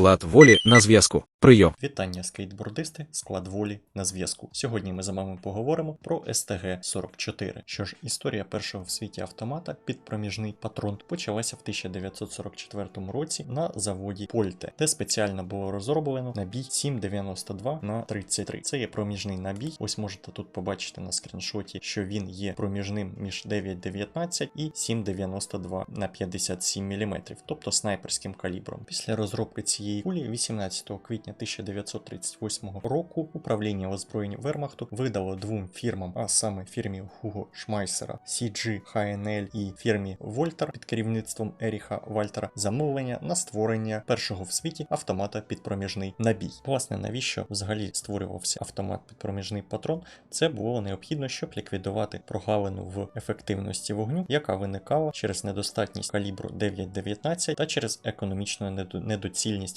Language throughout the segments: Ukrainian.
Склад волі на зв'язку. Прийом. Вітання, скейтбордисти, склад волі на зв'язку. Сьогодні ми з вами поговоримо про STG-44. Що ж, історія першого в світі автомата під проміжний патрон почалася в 1944 році на заводі Польте, де спеціально було розроблено набій 792 на 33. Це є проміжний набій. Ось можете тут побачити на скріншоті, що він є проміжним між 9,19 і 7,92 на 57 мм, тобто снайперським калібром. Після розробки цієї кулі 18 квітня 1938 року управління озброєнь Вермахту видало двом фірмам, а саме фірмі Хуго Шмайсера, CG HNL і фірмі Вольтер під керівництвом Еріха Вальтера замовлення на створення першого в світі автомата під проміжний набій. Власне, навіщо взагалі створювався автомат під проміжний патрон? Це було необхідно, щоб ліквідувати прогалину в ефективності вогню, яка виникала через недостатність калібру 9.19 та через економічну недо-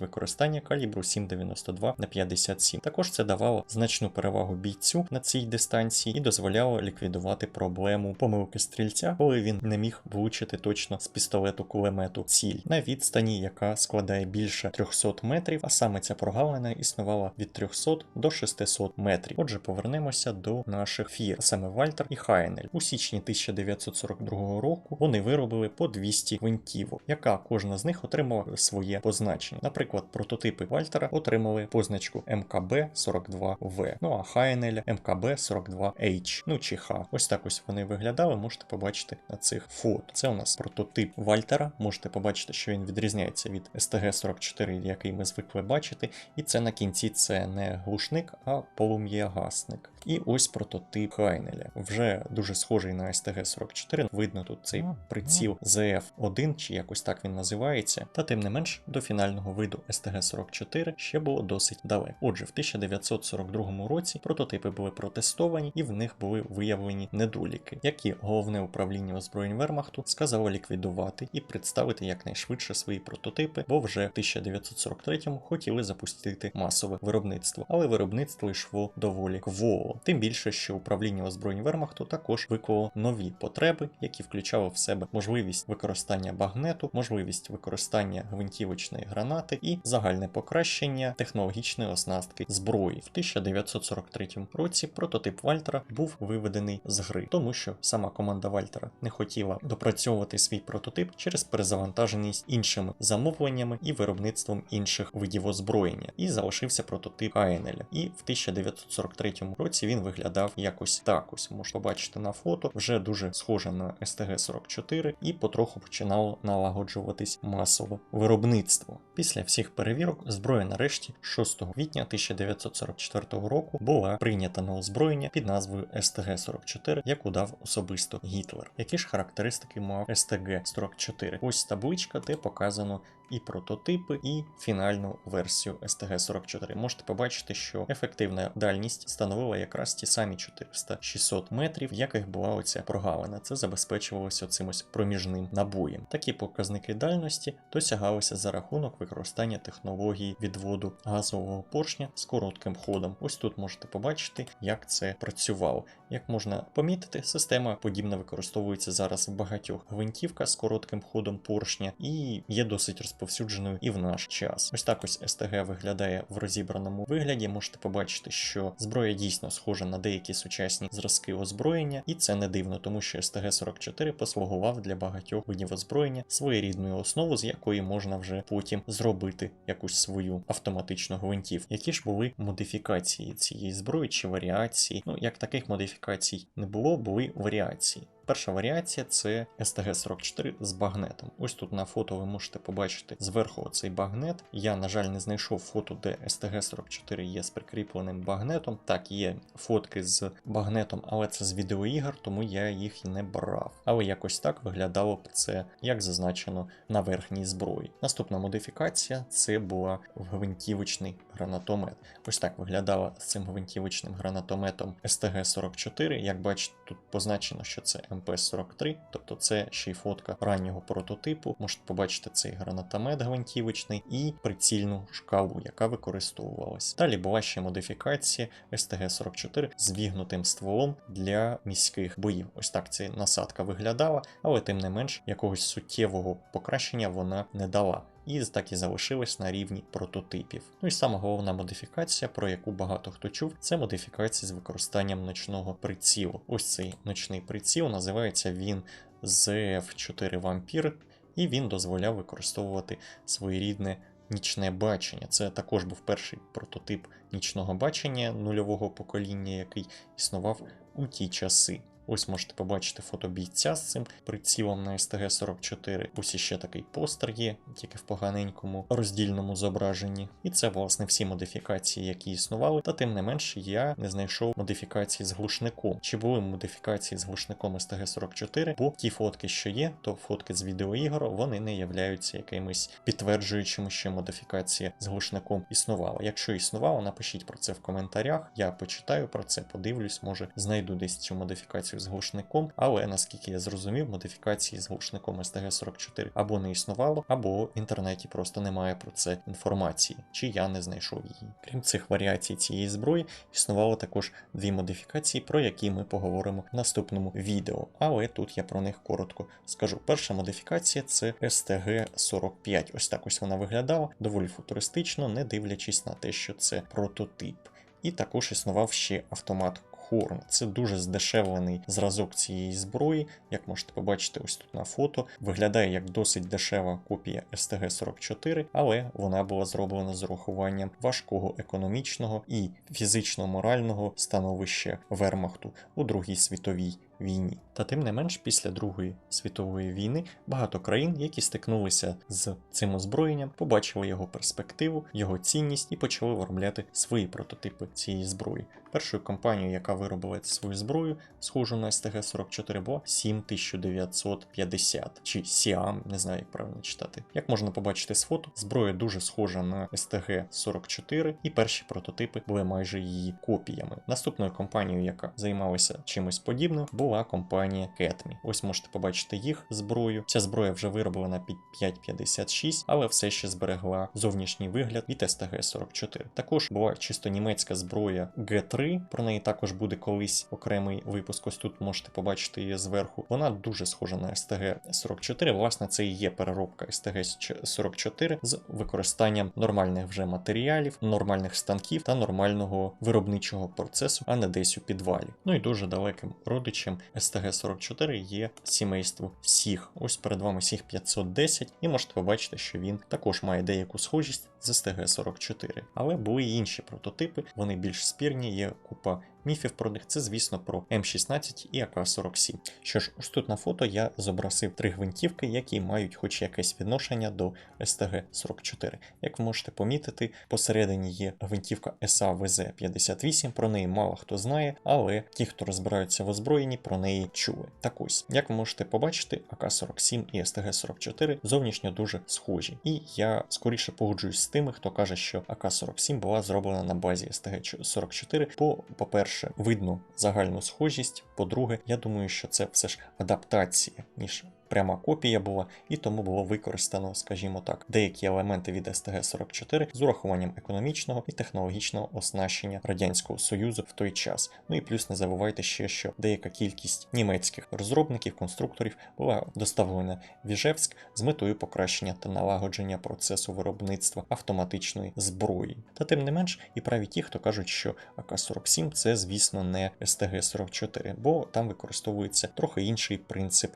недоцільність використання калібру 7.92 на 57. Також це давало значну перевагу бійцю на цій дистанції і дозволяло ліквідувати проблему помилки стрільця, коли він не міг влучити точно з пістолету кулемету ціль на відстані, яка складає більше 300 метрів, а саме ця прогалина існувала від 300 до 600 метрів. Отже, повернемося до наших фір, а саме Вальтер і Хайнель. У січні 1942 року вони виробили по 200 гвинтівок, яка кожна з них отримала своє позначення. Наприклад, прототипи Вальтера отримали позначку МКБ-42В, ну а Хайнеля МКБ-42H, ну чи Х. Ось так ось вони виглядали, можете побачити на цих фото. Це у нас прототип Вальтера. Можете побачити, що він відрізняється від СТГ-44, який ми звикли бачити. І це на кінці це не глушник, а полум'ягасник. І ось прототип Хайнеля. Вже дуже схожий на STG-44. Видно тут цей приціл ZF1, чи якось так він називається. Та тим не менш, до фінального виду STG-44 ще було досить далеко. Отже, в 1942 році прототипи були протестовані і в них були виявлені недоліки, які головне управління озброєнь Вермахту сказало ліквідувати і представити якнайшвидше свої прототипи, бо вже в 1943-му хотіли запустити масове виробництво, але виробництво йшло доволі кволо. Тим більше, що управління озброєнь Вермахту також виклало нові потреби, які включали в себе можливість використання багнету, можливість використання гвинтівочної гранати і загальне покращення технологічної оснастки зброї. В 1943 році прототип Вальтера був виведений з гри, тому що сама команда Вальтера не хотіла допрацьовувати свій прототип через перезавантаженість іншими замовленнями і виробництвом інших видів озброєння, і залишився прототип Айнеля. І в 1943 році він виглядав якось так. Ось можете побачити на фото, вже дуже схоже на СТГ-44, і потроху починало налагоджуватись масове виробництво. Після всіх перевірок зброя нарешті 6 квітня 1944 року була прийнята на озброєння під назвою СТГ-44, яку дав особисто Гітлер. Які ж характеристики мав СТГ-44? Ось табличка, де показано і прототипи, і фінальну версію STG-44. Можете побачити, що ефективна дальність становила якраз ті самі 400-600 метрів, в яких була оця прогалина. Це забезпечувалося цим ось проміжним набоєм. Такі показники дальності досягалися за рахунок використання технології відводу газового поршня з коротким ходом. Ось тут можете побачити, як це працювало. Як можна помітити, система подібно використовується зараз в багатьох гвинтівках з коротким ходом поршня і є досить розповсюдженою і в наш час. Ось так ось СТГ виглядає в розібраному вигляді. Можете побачити, що зброя дійсно схожа на деякі сучасні зразки озброєння, і це не дивно, тому що СТГ-44 послугував для багатьох видів озброєння своєрідною основу, з якої можна вже потім зробити якусь свою автоматичну гвинтів. Які ж були модифікації цієї зброї чи варіації? Ну як таких модифікацій не було, були варіації. Перша варіація це STG-44 з багнетом. Ось тут на фото ви можете побачити зверху цей багнет. Я, на жаль, не знайшов фото, де STG-44 є з прикріпленим багнетом. Так, є фотки з багнетом, але це з відеоігр, тому я їх і не брав. Але якось так виглядало б це, як зазначено на верхній зброї. Наступна модифікація це була гвинтівочний гранатомет. Ось так виглядала з цим гвинтівочним гранатометом STG-44. Як бачите, тут позначено, що це МП-43, тобто це ще й фотка раннього прототипу. Можете побачити цей гранатомет гвинтівочний і прицільну шкалу, яка використовувалась. Далі була ще модифікація СТГ-44 з вігнутим стволом для міських боїв. Ось так ця насадка виглядала, але тим не менш якогось суттєвого покращення вона не дала. І так і залишилась на рівні прототипів. Ну і сама головна модифікація, про яку багато хто чув, це модифікація з використанням ночного прицілу. Ось цей ночний приціл називається він ZF4 Vampir, і він дозволяв використовувати своєрідне нічне бачення. Це також був перший прототип нічного бачення нульового покоління, який існував у ті часи. Ось можете побачити фото бійця з цим прицілом на STG-44. Ось іще такий постер є, тільки в поганенькому роздільному зображенні. І це, власне, всі модифікації, які існували. Та тим не менш, я не знайшов модифікації з глушником. Чи були модифікації з глушником STG-44? Бо ті фотки, що є, то фотки з відеоігор, вони не являються якимись підтверджуючими, що модифікація з глушником існувала. Якщо існувала, напишіть про це в коментарях. Я почитаю про це, подивлюсь, може знайду десь цю модифікацію з глушником, але наскільки я зрозумів, модифікації з глушником STG-44 або не існувало, або в інтернеті просто немає про це інформації, чи я не знайшов її. Крім цих варіацій цієї зброї, існувало також дві модифікації, про які ми поговоримо в наступному відео. Але тут я про них коротко скажу. Перша модифікація це STG-45. Ось так ось вона виглядала, доволі футуристично, не дивлячись на те, що це прототип. І також існував ще автомат Хорн. Це дуже здешевлений зразок цієї зброї, як можете побачити ось тут на фото. Виглядає як досить дешева копія STG-44, але вона була зроблена з урахуванням важкого економічного і фізично-морального становища Вермахту у Другій світовій війні. Та тим не менш, після Другої світової війни багато країн, які стикнулися з цим озброєнням, побачили його перспективу, його цінність і почали виробляти свої прототипи цієї зброї. Першою компанією, яка виробила свою зброю, схожу на STG-44, була 7950 чи Siam, не знаю, як правильно читати. Як можна побачити з фото, зброя дуже схожа на STG-44, і перші прототипи були майже її копіями. Наступною компанією, яка займалася чимось подібним, була компанія Ketmi. Ось можете побачити їх зброю. Ця зброя вже вироблена під 5,56, але все ще зберегла зовнішній вигляд від STG-44. Також була чисто німецька зброя G3, про неї також буде колись окремий випуск. Ось тут можете побачити її зверху. Вона дуже схожа на STG-44. Власне, це і є переробка STG-44 з використанням нормальних вже матеріалів, нормальних станків та нормального виробничого процесу, а не десь у підвалі. Ну і дуже далеким родичем STG-44 є сімейство Сіг. Ось перед вами Сіг 510, і можете побачити, що він також має деяку схожість з STG-44. Але були й інші прототипи, вони більш спірні, є купа міфів про них. Це, звісно, про М16 і АК-47. Що ж, ось тут на фото я зобразив три гвинтівки, які мають хоч якесь відношення до СТГ-44. Як ви можете помітити, посередині є гвинтівка САВЗ-58, про неї мало хто знає, але ті, хто розбираються в озброєнні, про неї чули. Так ось, як ви можете побачити, АК-47 і СТГ-44 зовнішньо дуже схожі. І я скоріше погоджуюсь з тими, хто каже, що АК-47 була зроблена на базі СТГ-44, По, по-перше, видно загальну схожість. По-друге, я думаю, що це все ж адаптація, ніж пряма копія була, і тому було використано, скажімо так, деякі елементи від STG-44 з урахуванням економічного і технологічного оснащення Радянського Союзу в той час. Ну і плюс не забувайте ще, що деяка кількість німецьких розробників, конструкторів була доставлена в Іжевськ з метою покращення та налагодження процесу виробництва автоматичної зброї. Та тим не менш, і праві ті, хто кажуть, що АК-47 це, звісно, не STG-44, бо там використовується трохи інший принцип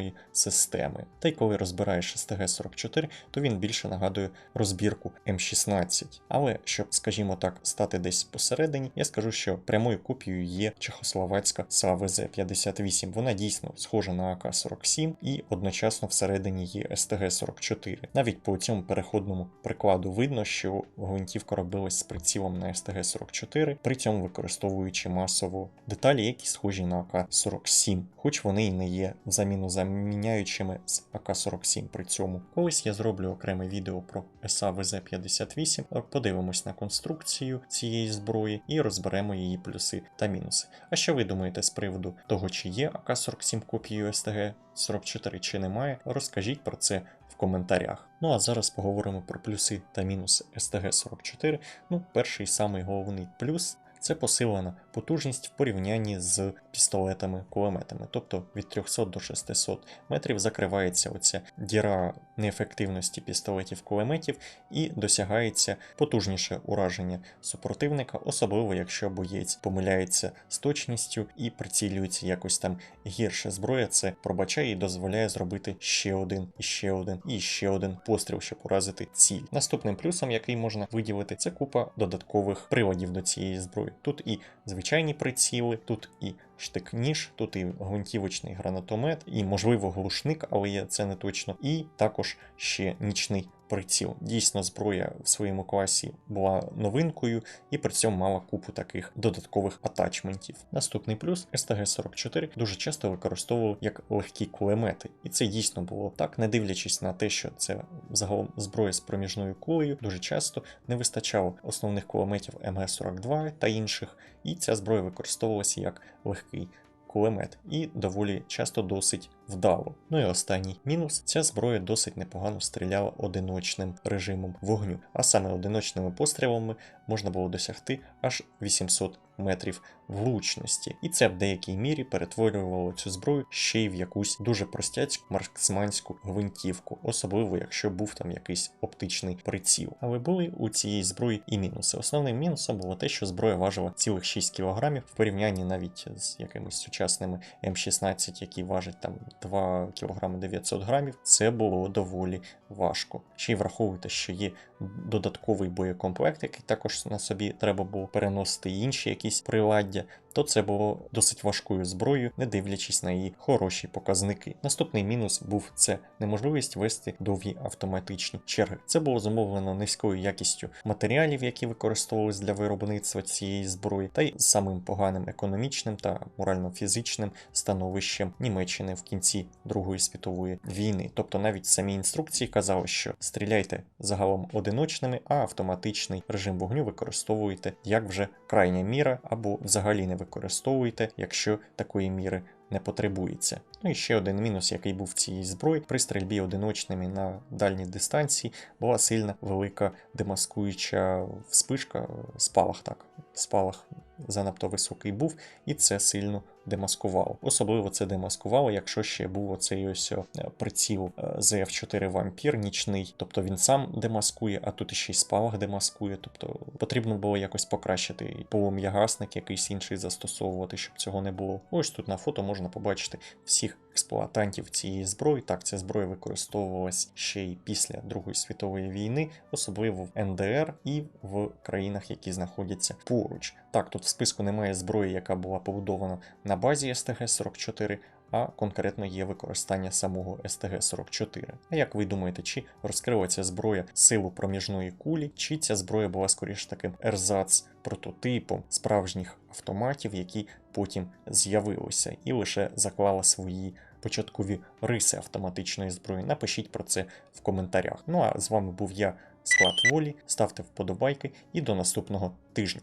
газовідводної системи. Та й коли розбираєш STG-44, то він більше нагадує розбірку М16. Але щоб, скажімо так, стати десь посередині, я скажу, що прямою копією є чехословацька САВЗ-58. Вона дійсно схожа на АК-47 і одночасно всередині є СТГ-44. Навіть по цьому переходному прикладу видно, що гвинтівка робилась з прицілом на СТГ-44, при цьому використовуючи масово деталі, які схожі на АК-47, хоч вони і не є заміну взаміну заміняючими з АК-47 при цьому. Колись я зроблю окреме відео про САВЗ-58, подивимось на конструкцію цієї зброї і розберемо її плюси та мінуси. А що ви думаєте з приводу того, чи є АК-47 копією СТГ-44 чи немає, розкажіть про це в коментарях. Ну а зараз поговоримо про плюси та мінуси СТГ-44. Ну, перший самий головний плюс це посилена потужність в порівнянні з пістолетами, кулеметами. Тобто від 300 до 600 метрів закривається оця діра неефективності пістолетів кулеметів і досягається потужніше ураження супротивника, особливо якщо боєць помиляється з точністю і прицілюється якось там гірше. Зброя це пробачає і дозволяє зробити ще один, і ще один, і ще один постріл, щоб уразити ціль. Наступним плюсом, який можна виділити, це купа додаткових приладів до цієї зброї. Тут і звичайні приціли, тут і штик-ніж, тут і гвинтівочний гранатомет, і можливо глушник, але це не точно, і також ще нічний приціл. Дійсно, зброя в своєму класі була новинкою і при цьому мала купу таких додаткових атачментів. Наступний плюс СТГ-44 дуже часто використовували як легкі кулемети, і це дійсно було так, не дивлячись на те, що це загалом зброя з проміжною кулею, дуже часто не вистачало основних кулеметів МГ-42 та інших, і ця зброя використовувалася як легкий кулемет, і доволі часто досить вдало. Ну і останній мінус: ця зброя досить непогано стріляла одиночним режимом вогню, а саме одиночними пострілами можна було досягти аж 800 метрів влучності, і це в деякій мірі перетворювало цю зброю ще й в якусь дуже простяцьку марксманську гвинтівку, особливо якщо був там якийсь оптичний приціл. Але були у цієї зброї і мінуси. Основним мінусом було те, що зброя важила цілих 6 кг в порівнянні навіть з якимись сучасними М16, які важать там 2 кг 900 грамів. Це було доволі важко. Ще й враховуйте, що є додатковий боєкомплект, який також на собі треба було переносити інші якісь приладдя, то це було досить важкою зброєю, не дивлячись на її хороші показники. Наступний мінус був це неможливість вести довгі автоматичні черги. Це було зумовлено низькою якістю матеріалів, які використовувалися для виробництва цієї зброї, та й самим поганим економічним та морально-фізичним становищем Німеччини в кінці Другої світової війни. Тобто навіть самі інструкції казали, що стріляйте загалом одиночними, а автоматичний режим вогню використовуєте як вже крайня міра або взагалі не використовуйте, якщо такої міри не потребується. Ну і ще один мінус, який був в цій зброї, при стрільбі одиночними на дальній дистанції була сильна велика демаскуюча вспишка, спалах так. Спалах занадто високий був, і це сильно демаскувало. Особливо це демаскувало, якщо ще був оцей ось е, приціл е, ZF4 Вампір нічний, тобто він сам демаскує, а тут іще й спалах демаскує. Тобто потрібно було якось покращити полум'ягасник, якийсь інший застосовувати, щоб цього не було. Ось тут на фото можна побачити всіх експлуатантів цієї зброї. Так, ця зброя використовувалась ще й після Другої світової війни, особливо в НДР і в країнах, які знаходяться поруч. Так, тут в списку немає зброї, яка була побудована на базі СТГ-44, а конкретно є використання самого СТГ-44. А як ви думаєте, чи розкрила ця зброя силу проміжної кулі, чи ця зброя була скоріш таким ерзац прототипом справжніх автоматів, які потім з'явилися, і лише заклала свої початкові риси автоматичної зброї? Напишіть про це в коментарях. Ну а з вами був я, Склад Волі. Ставте вподобайки і до наступного тижня.